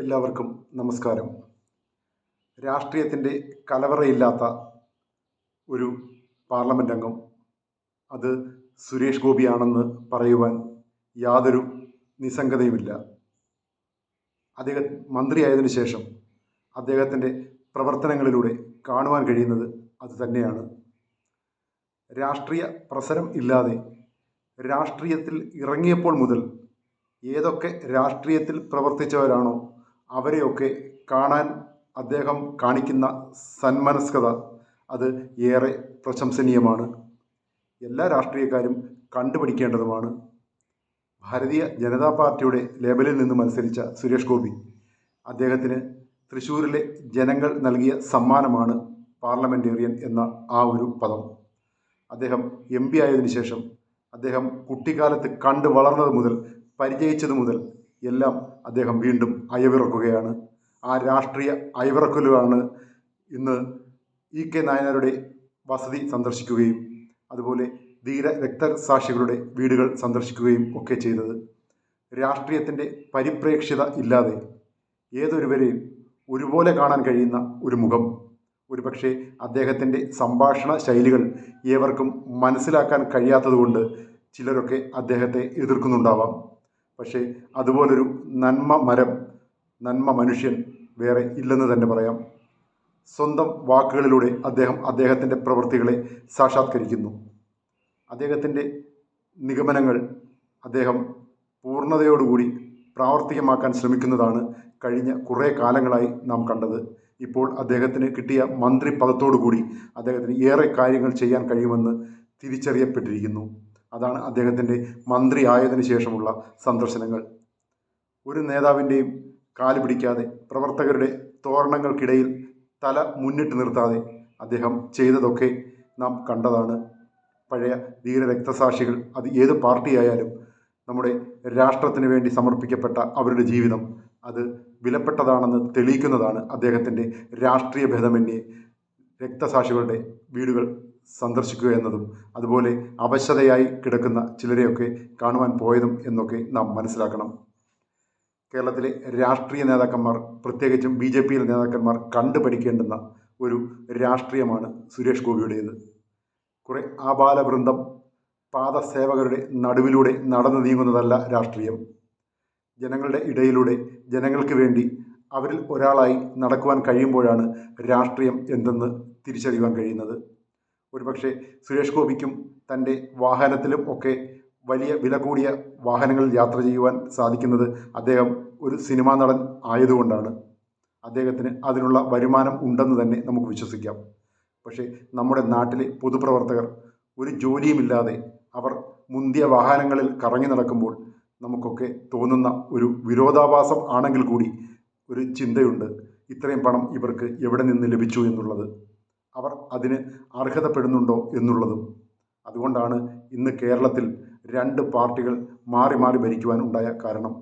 എല്ലാവർക്കും നമസ്കാരം. രാഷ്ട്രീയത്തിന്റെ കലവറയില്ലാത്ത ഒരു പാർലമെന്റ് അംഗം അത് സുരേഷ് ഗോപിയാണെന്ന് പറയുവാൻ യാതൊരു നിസ്സംഗതയുമില്ല. അദ്ദേഹം മന്ത്രിയായതിനു ശേഷം അദ്ദേഹത്തിന്റെ പ്രവർത്തനങ്ങളിലൂടെ കാണുവാൻ കഴിയുന്നത് അത് തന്നെയാണ്. രാഷ്ട്രീയ പ്രസരം ഇല്ലാതെ രാഷ്ട്രീയത്തിൽ ഇറങ്ങിയപ്പോൾ മുതൽ ഏതൊക്കെ രാഷ്ട്രീയത്തിൽ പ്രവർത്തിച്ചവരാണോ അവരെയൊക്കെ കാണാൻ അദ്ദേഹം കാണിക്കുന്ന സന്മനസ്കത അത് ഏറെ പ്രശംസനീയമാണ്. എല്ലാ രാഷ്ട്രീയക്കാരും കണ്ടുപിടിക്കേണ്ടതുമാണ്. ഭാരതീയ ജനതാ പാർട്ടിയുടെ ലേബലിൽ നിന്ന് മത്സരിച്ച സുരേഷ് ഗോപി അദ്ദേഹത്തിന് തൃശ്ശൂരിലെ ജനങ്ങൾ നൽകിയ സമ്മാനമാണ് പാർലമെന്റേറിയൻ എന്ന ആ ഒരു പദം. അദ്ദേഹം എം പി ആയതിനു ശേഷം അദ്ദേഹം കുട്ടിക്കാലത്ത് കണ്ടു വളർന്നത് മുതൽ പരിചയിച്ചത് മുതൽ എല്ലാം അദ്ദേഹം വീണ്ടും അയവിറക്കുകയാണ്. ആ രാഷ്ട്രീയ അയവിറക്കലുമാണ് ഇന്ന് ഇ കെ നായനാരുടെ വസതി സന്ദർശിക്കുകയും അതുപോലെ ധീര രക്തസാക്ഷികളുടെ വീടുകൾ സന്ദർശിക്കുകയും ഒക്കെ ചെയ്തത്. രാഷ്ട്രീയത്തിന്റെ പരിപ്രേക്ഷ്യത ഇല്ലാതെ ഏതൊരുവരെയും ഒരുപോലെ കാണാൻ കഴിയുന്ന ഒരു മുഖം. ഒരുപക്ഷെ അദ്ദേഹത്തിന്റെ സംഭാഷണ ശൈലികൾ ഏവർക്കും മനസ്സിലാക്കാൻ കഴിയാത്തതുകൊണ്ട് ചിലരൊക്കെ അദ്ദേഹത്തെ എതിർക്കുന്നുണ്ടാവാം. പക്ഷേ അതുപോലൊരു നന്മ മരം നന്മ മനുഷ്യൻ വേറെ ഇല്ലെന്ന് തന്നെ പറയാം. സ്വന്തം വാക്കുകളിലൂടെ അദ്ദേഹം അദ്ദേഹത്തിന്റെ പ്രവൃത്തികളെ സാക്ഷാത്കരിക്കുന്നു. അദ്ദേഹത്തിന്റെ നിഗമനങ്ങൾ അദ്ദേഹം പൂർണതയോടുകൂടി പ്രാവർത്തികമാക്കാൻ ശ്രമിക്കുന്നതാണ് കഴിഞ്ഞ കുറേ കാലങ്ങളായി നാം കണ്ടത്. ഇപ്പോൾ അദ്ദേഹത്തിന് കിട്ടിയ മന്ത്രി പദത്തോടുകൂടി അദ്ദേഹത്തിന് ഏറെ കാര്യങ്ങൾ ചെയ്യാൻ കഴിയുമെന്ന് തിരിച്ചറിയപ്പെട്ടിരിക്കുന്നു. അതാണ് അദ്ദേഹത്തിന്റെ മന്ത്രി ആയതിനു ശേഷമുള്ള സന്ദർശനങ്ങൾ. ഒരു നേതാവിന്റെയും കാൽ പിടിക്കാതെ പ്രവർത്തകരുടെ തോരണങ്ങൾക്കിടയിൽ തല മുന്നിട്ട് നിർത്താതെ അദ്ദേഹം ചെയ്തതൊക്കെ നാം കണ്ടതാണ്. പഴയ ധീര രക്തസാക്ഷികൾ അത് ഏത് പാർട്ടിയായാലും നമ്മുടെ രാഷ്ട്രത്തിന് വേണ്ടി സമർപ്പിക്കപ്പെട്ട അവരുടെ ജീവിതം അത് വിലപ്പെട്ടതാണെന്ന് തെളിയിക്കുന്നതാണ് അദ്ദേഹത്തിന്റെ രാഷ്ട്രീയ ഭേദമന്യേ. രക്തസാക്ഷികളുടെ വീടുകൾ സന്ദർശിക്കുക എന്നതും അതുപോലെ അവശതയായി കിടക്കുന്ന ചിലരെയൊക്കെ കാണുവാൻ പോയതും എന്നൊക്കെ നാം മനസ്സിലാക്കണം. കേരളത്തിലെ രാഷ്ട്രീയ നേതാക്കന്മാർ പ്രത്യേകിച്ചും ബി ജെ പിയിലെ നേതാക്കന്മാർ കണ്ടുപഠിക്കേണ്ടുന്ന ഒരു രാഷ്ട്രീയമാണ് സുരേഷ് ഗോപിയുടേത്. കുറെ ആബാലവൃന്ദം പാദസേവകരുടെ നടുവിലൂടെ നടന്നു നീങ്ങുന്നതല്ല രാഷ്ട്രീയം. ജനങ്ങളുടെ ഇടയിലൂടെ ജനങ്ങൾക്ക് വേണ്ടി അവരിൽ ഒരാളായി നടക്കുവാൻ കഴിയുമ്പോഴാണ് രാഷ്ട്രീയം എന്തെന്ന് തിരിച്ചറിയുവാൻ കഴിയുന്നത്. ഒരുപക്ഷെ സുരേഷ് ഗോപിക്കും തന്റെ വാഹനത്തിലും ഒക്കെ വലിയ വില കൂടിയ വാഹനങ്ങളിൽ യാത്ര ചെയ്യുവാൻ സാധിക്കുന്നത് അദ്ദേഹം ഒരു സിനിമാ നടൻ ആയതുകൊണ്ടാണ്. അദ്ദേഹത്തിന് അതിനുള്ള വരുമാനം ഉണ്ടെന്ന് തന്നെ നമുക്ക് വിശ്വസിക്കാം. പക്ഷേ നമ്മുടെ നാട്ടിലെ പൊതുപ്രവർത്തകർ ഒരു ജോലിയുമില്ലാതെ അവർ മുന്തിയ വാഹനങ്ങളിൽ കറങ്ങി നടക്കുമ്പോൾ നമുക്കൊക്കെ തോന്നുന്ന ഒരു വിരോധാഭാസം ആണെങ്കിൽ കൂടി ഒരു ചിന്തയുണ്ട്. ഇത്രയും പണം ഇവർക്ക് എവിടെ നിന്ന് ലഭിച്ചു എന്നുള്ളത്. അവർ അതിന് അർഹതപ്പെടുന്നുണ്ടോ എന്നുള്ളതും. അതുകൊണ്ടാണ് ഇന്ന് കേരളത്തിൽ രണ്ട് പാർട്ടികൾ മാറി മാറി ഭരിക്കുവാൻ ഉണ്ടായ കാരണം.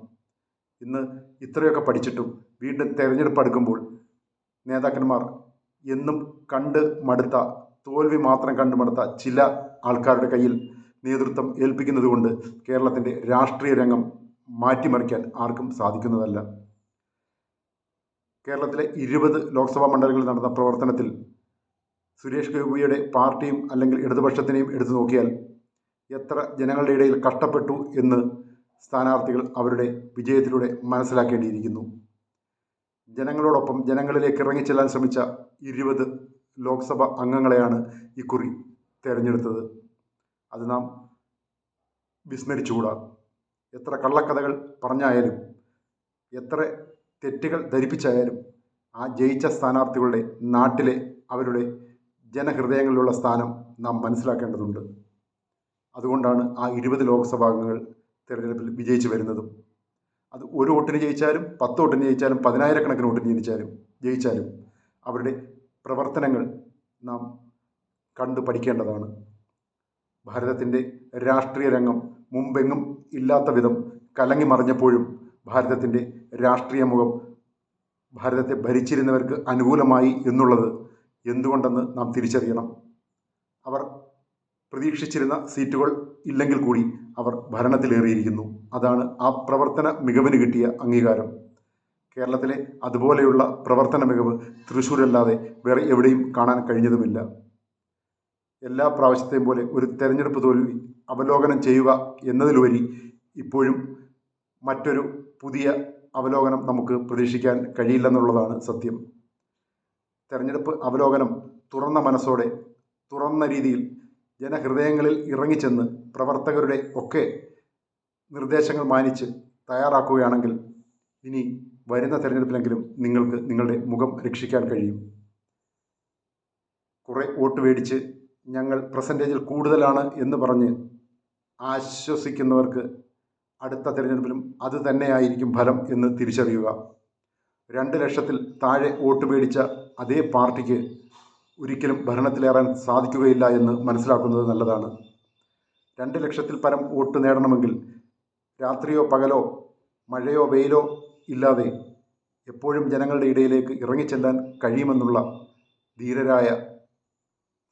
ഇന്ന് ഇത്രയൊക്കെ പഠിച്ചിട്ടും വീണ്ടും തെരഞ്ഞെടുപ്പ് അടുക്കുമ്പോൾ നേതാക്കന്മാർ എന്നും കണ്ട് മടുത്ത തോൽവി മാത്രം കണ്ടു മടുത്ത ചില ആൾക്കാരുടെ കയ്യിൽ നേതൃത്വം ഏൽപ്പിക്കുന്നത് കൊണ്ട് കേരളത്തിന്റെ രാഷ്ട്രീയ രംഗം മാറ്റിമറിക്കാൻ ആർക്കും സാധിക്കുന്നതല്ല. കേരളത്തിലെ ഇരുപത് ലോക്സഭാ മണ്ഡലങ്ങളിൽ നടന്ന പ്രവർത്തനത്തിൽ സുരേഷ് ഗോപിയുടെ പാർട്ടിയും അല്ലെങ്കിൽ ഇടതുപക്ഷത്തിനെയും എടുത്തു നോക്കിയാൽ എത്ര ജനങ്ങളുടെ ഇടയിൽ കഷ്ടപ്പെട്ടു എന്ന് സ്ഥാനാർത്ഥികൾ അവരുടെ വിജയത്തിലൂടെ മനസ്സിലാക്കേണ്ടിയിരിക്കുന്നു. ജനങ്ങളോടൊപ്പം ജനങ്ങളിലേക്ക് ഇറങ്ങിച്ചെല്ലാൻ ശ്രമിച്ച ഇരുപത് ലോക്സഭ അംഗങ്ങളെയാണ് ഇക്കുറി തിരഞ്ഞെടുത്തത്. അത് നാം വിസ്മരിച്ചുകൂടാ. എത്ര കള്ളക്കഥകൾ പറഞ്ഞായാലും എത്ര തെറ്റുകൾ ധരിപ്പിച്ചായാലും ആ ജയിച്ച സ്ഥാനാർത്ഥികളുടെ നാട്ടിലെ അവരുടെ ജനഹൃദയങ്ങളിലുള്ള സ്ഥാനം നാം മനസ്സിലാക്കേണ്ടതുണ്ട്. അതുകൊണ്ടാണ് ആ ഇരുപത് ലോക്സഭാംഗങ്ങൾ തിരഞ്ഞെടുപ്പിൽ വിജയിച്ചു വരുന്നതും. അത് ഒരു വോട്ടിന് ജയിച്ചാലും പത്ത് വോട്ടിന് ജയിച്ചാലും പതിനായിരക്കണക്കിന് വോട്ടിന് ജയിച്ചാലും ജയിച്ചാലും അവരുടെ പ്രവർത്തനങ്ങൾ നാം കണ്ടു പഠിക്കേണ്ടതാണ്. ഭാരതത്തിന്റെ രാഷ്ട്രീയ രംഗം മുമ്പെങ്ങും ഇല്ലാത്ത വിധം കലങ്ങി മറിഞ്ഞപ്പോഴും ഭാരതത്തിന്റെ രാഷ്ട്രീയ മുഖം ഭാരതത്തെ ഭരിച്ചിരുന്നവർക്ക് അനുകൂലമായി എന്നുള്ളത് എന്തുകൊണ്ടെന്ന് നാം തിരിച്ചറിയണം. അവർ പ്രതീക്ഷിച്ചിരുന്ന സീറ്റുകൾ ഇല്ലെങ്കിൽ കൂടി അവർ ഭരണത്തിലേറിയിരിക്കുന്നു. അതാണ് ആ പ്രവർത്തന മികവിന് കിട്ടിയ അംഗീകാരം. കേരളത്തിലെ അതുപോലെയുള്ള പ്രവർത്തന മികവ് തൃശ്ശൂരല്ലാതെ വേറെ എവിടെയും കാണാൻ കഴിഞ്ഞതുമില്ല. എല്ലാ പ്രാവശ്യത്തെയും പോലെ ഒരു തെരഞ്ഞെടുപ്പ് തോൽവി അവലോകനം ചെയ്യുക എന്നതിലുപരി ഇപ്പോഴും മറ്റൊരു പുതിയ അവലോകനം നമുക്ക് പ്രതീക്ഷിക്കാൻ കഴിയില്ലെന്നുള്ളതാണ് സത്യം. തെരഞ്ഞെടുപ്പ് അവലോകനം തുറന്ന മനസ്സോടെ തുറന്ന രീതിയിൽ ജനഹൃദയങ്ങളിൽ ഇറങ്ങിച്ചെന്ന് പ്രവർത്തകരുടെ ഒക്കെ നിർദ്ദേശങ്ങൾ മാനിച്ച് തയ്യാറാക്കുകയാണെങ്കിൽ ഇനി വരുന്ന തെരഞ്ഞെടുപ്പിലെങ്കിലും നിങ്ങൾക്ക് നിങ്ങളുടെ മുഖം രക്ഷിക്കാൻ കഴിയും. കുറേ വോട്ട് മേടിച്ച് ഞങ്ങൾ പെർസെന്റേജിൽ കൂടുതലാണ് എന്ന് പറഞ്ഞ് ആശ്വസിക്കുന്നവർക്ക് അടുത്ത തിരഞ്ഞെടുപ്പിലും അത് തന്നെയായിരിക്കും ഫലം എന്ന് തിരിച്ചറിയുക. രണ്ട് ലക്ഷത്തിൽ താഴെ വോട്ട് മേടിച്ച അതേ പാർട്ടിക്ക് ഒരിക്കലും ഭരണത്തിലേറാൻ സാധിക്കുകയില്ല എന്ന് മനസ്സിലാക്കുന്നത് നല്ലതാണ്. രണ്ട് ലക്ഷത്തിൽ പരം വോട്ട് നേടണമെങ്കിൽ രാത്രിയോ പകലോ മഴയോ വെയിലോ ഇല്ലാതെ എപ്പോഴും ജനങ്ങളുടെ ഇടയിലേക്ക് ഇറങ്ങിച്ചെല്ലാൻ കഴിയുമെന്നുള്ള ധീരരായ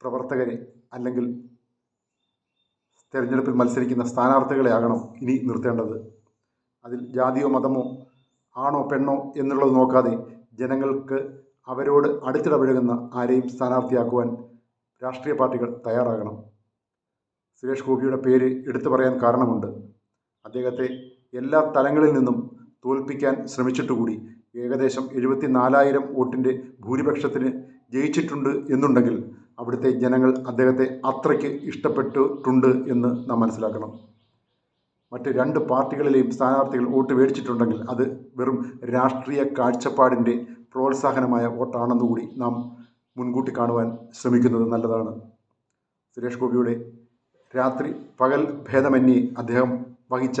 പ്രവർത്തകരെ അല്ലെങ്കിൽ തിരഞ്ഞെടുപ്പിൽ മത്സരിക്കുന്ന സ്ഥാനാർത്ഥികളെ ആകണം ഇനി നിർത്തേണ്ടത്. അതിൽ ജാതിയോ മതമോ ആണോ പെണ്ണോ എന്നുള്ളത് നോക്കാതെ ജനങ്ങൾക്ക് അവരോട് അടുത്തിടപഴകുന്ന ആരെയും സ്ഥാനാർത്ഥിയാക്കുവാൻ രാഷ്ട്രീയ പാർട്ടികൾ തയ്യാറാകണം. സുരേഷ് ഗോപിയുടെ പേര് എടുത്തു പറയാൻ കാരണമുണ്ട്. അദ്ദേഹത്തെ എല്ലാ തലങ്ങളിൽ നിന്നും തോൽപ്പിക്കാൻ ശ്രമിച്ചിട്ടുകൂടി ഏകദേശം എഴുപത്തി നാലായിരം വോട്ടിന്റെ ഭൂരിപക്ഷത്തിന് ജയിച്ചിട്ടുണ്ട് എന്നുണ്ടെങ്കിൽ അവിടുത്തെ ജനങ്ങൾ അദ്ദേഹത്തെ അത്രയ്ക്ക് ഇഷ്ടപ്പെട്ടിട്ടുണ്ട് എന്ന് നാം മനസ്സിലാക്കണം. മറ്റ് രണ്ട് പാർട്ടികളിലെയും സ്ഥാനാർത്ഥികൾ വോട്ട് മേടിച്ചിട്ടുണ്ടെങ്കിൽ അത് വെറും രാഷ്ട്രീയ കാഴ്ചപ്പാടിന്റെ പ്രോത്സാഹനമായ വോട്ടാണെന്നുകൂടി നാം മുൻകൂട്ടി കാണുവാൻ ശ്രമിക്കുന്നത് നല്ലതാണ്. സുരേഷ് ഗോപിയുടെ രാത്രി പകൽ ഭേദമന്യേ അദ്ദേഹം വഹിച്ച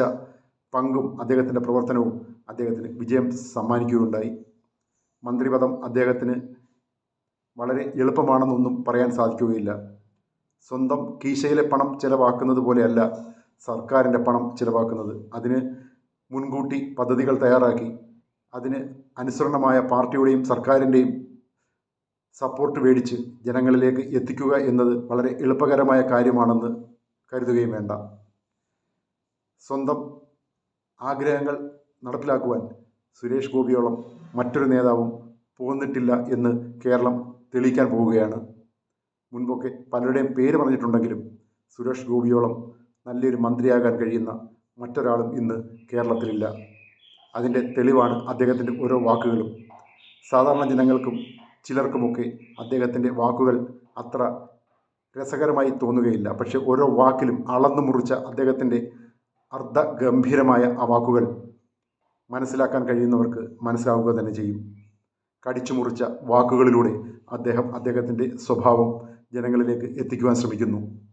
പങ്കും അദ്ദേഹത്തിന്റെ പ്രവർത്തനവും അദ്ദേഹത്തിന് വിജയം സമ്മാനിക്കുകയുണ്ടായി. മന്ത്രിപദം അദ്ദേഹത്തിന് വളരെ എളുപ്പമാണെന്നൊന്നും പറയാൻ സാധിക്കുകയില്ല. സ്വന്തം കീശയിലെ പണം ചിലവാക്കുന്നത് പോലെയല്ല സർക്കാരിന്റെ പണം ചിലവാക്കുന്നത്. അതിന് മുൻകൂട്ടി പദ്ധതികൾ തയ്യാറാക്കി. അതിന് അനുസരണമായ പാർട്ടിയുടെയും സർക്കാരിന്റെയും സപ്പോർട്ട് മേടിച്ച് ജനങ്ങളിലേക്ക് എത്തിക്കുക എന്നത് വളരെ എളുപ്പകരമായ കാര്യമാണെന്ന് കരുതുകയും വേണ്ട. സ്വന്തം ആഗ്രഹങ്ങൾ നടപ്പിലാക്കുവാൻ സുരേഷ് ഗോപിയോളം മറ്റൊരു നേതാവും പോന്നിട്ടില്ല എന്ന് കേരളം തെളിയിക്കാൻ പോവുകയാണ്. മുൻപൊക്കെ പലരുടെയും പേര് പറഞ്ഞിട്ടുണ്ടെങ്കിലും സുരേഷ് ഗോപിയോളം നല്ലൊരു മന്ത്രിയാകാൻ കഴിയുന്ന മറ്റൊരാളും ഇന്ന് കേരളത്തിലില്ല. അതിന്റെ തെളിവാണ് അദ്ദേഹത്തിന്റെ ഓരോ വാക്കുകളും. സാധാരണ ജനങ്ങൾക്കും ചിലർക്കുമൊക്കെ അദ്ദേഹത്തിന്റെ വാക്കുകൾ അത്ര രസകരമായി തോന്നുകയില്ല. പക്ഷേ ഓരോ വാക്കിലും അളന്നു മുറിച്ച അദ്ദേഹത്തിന്റെ അർദ്ധ ഗംഭീരമായ ആ വാക്കുകൾ മനസ്സിലാക്കാൻ കഴിയുന്നവർക്ക് മനസ്സിലാവുക തന്നെ ചെയ്യും. കടിച്ചു മുറിച്ച വാക്കുകളിലൂടെ അദ്ദേഹം അദ്ദേഹത്തിന്റെ സ്വഭാവം ജനങ്ങളിലേക്ക് എത്തിക്കുവാൻ ശ്രമിക്കുന്നു.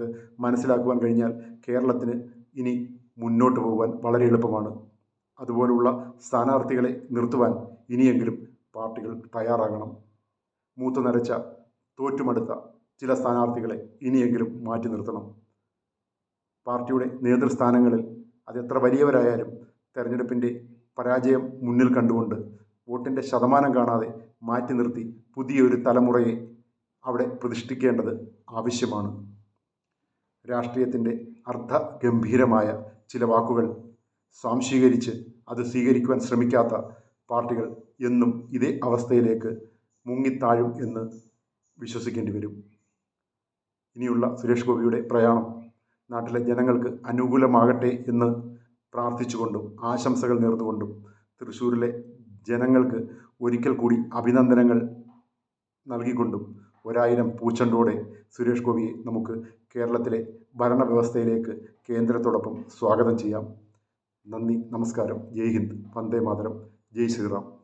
അത് മനസ്സിലാക്കുവാൻ കഴിഞ്ഞാൽ കേരളത്തിന് ഇനി മുന്നോട്ട് പോകുവാൻ വളരെ എളുപ്പമാണ്. അതുപോലുള്ള സ്ഥാനാർത്ഥികളെ നിർത്തുവാൻ ഇനിയെങ്കിലും പാർട്ടികൾ തയ്യാറാകണം. മൂത്തു നരച്ച തോറ്റുമടുത്ത ചില സ്ഥാനാർത്ഥികളെ ഇനിയെങ്കിലും മാറ്റി നിർത്തണം. പാർട്ടിയുടെ നേതൃസ്ഥാനങ്ങളിൽ അതെത്ര വലിയവരായാലും തെരഞ്ഞെടുപ്പിന്റെ പരാജയം മുന്നിൽ കണ്ടുകൊണ്ട് വോട്ടിന്റെ ശതമാനം കാണാതെ മാറ്റി നിർത്തി പുതിയൊരു തലമുറയെ അവിടെ പ്രതിഷ്ഠിക്കേണ്ടത് ആവശ്യമാണ്. രാഷ്ട്രീയത്തിന്റെ അർദ്ധഗംഭീരമായ ചില വാക്കുകൾ സ്വാംശീകരിച്ച് അത് സ്വീകരിക്കുവാൻ ശ്രമിക്കാത്ത പാർട്ടികൾ എന്നും ഇതേ അവസ്ഥയിലേക്ക് മുങ്ങിത്താഴും എന്ന് വിശ്വസിക്കേണ്ടി വരും. ഇനിയുള്ള സുരേഷ് ഗോപിയുടെ പ്രയാണം നാട്ടിലെ ജനങ്ങൾക്ക് അനുകൂലമാകട്ടെ എന്ന് പ്രാർത്ഥിച്ചുകൊണ്ടും ആശംസകൾ നേർന്നുകൊണ്ടും തൃശ്ശൂരിലെ ജനങ്ങൾക്ക് ഒരിക്കൽ കൂടി അഭിനന്ദനങ്ങൾ നൽകിക്കൊണ്ടും ഒരായിരം പൂച്ചണ്ടോടെ സുരേഷ് ഗോപിയെ നമുക്ക് കേരളത്തിലെ ഭരണവ്യവസ്ഥയിലേക്ക് കേന്ദ്രത്തോടൊപ്പം സ്വാഗതം ചെയ്യാം. നന്ദി നമസ്കാരം. ജയ് ഹിന്ദ്. വന്ദേ മാതരം. ജയ് ശ്രീറാം.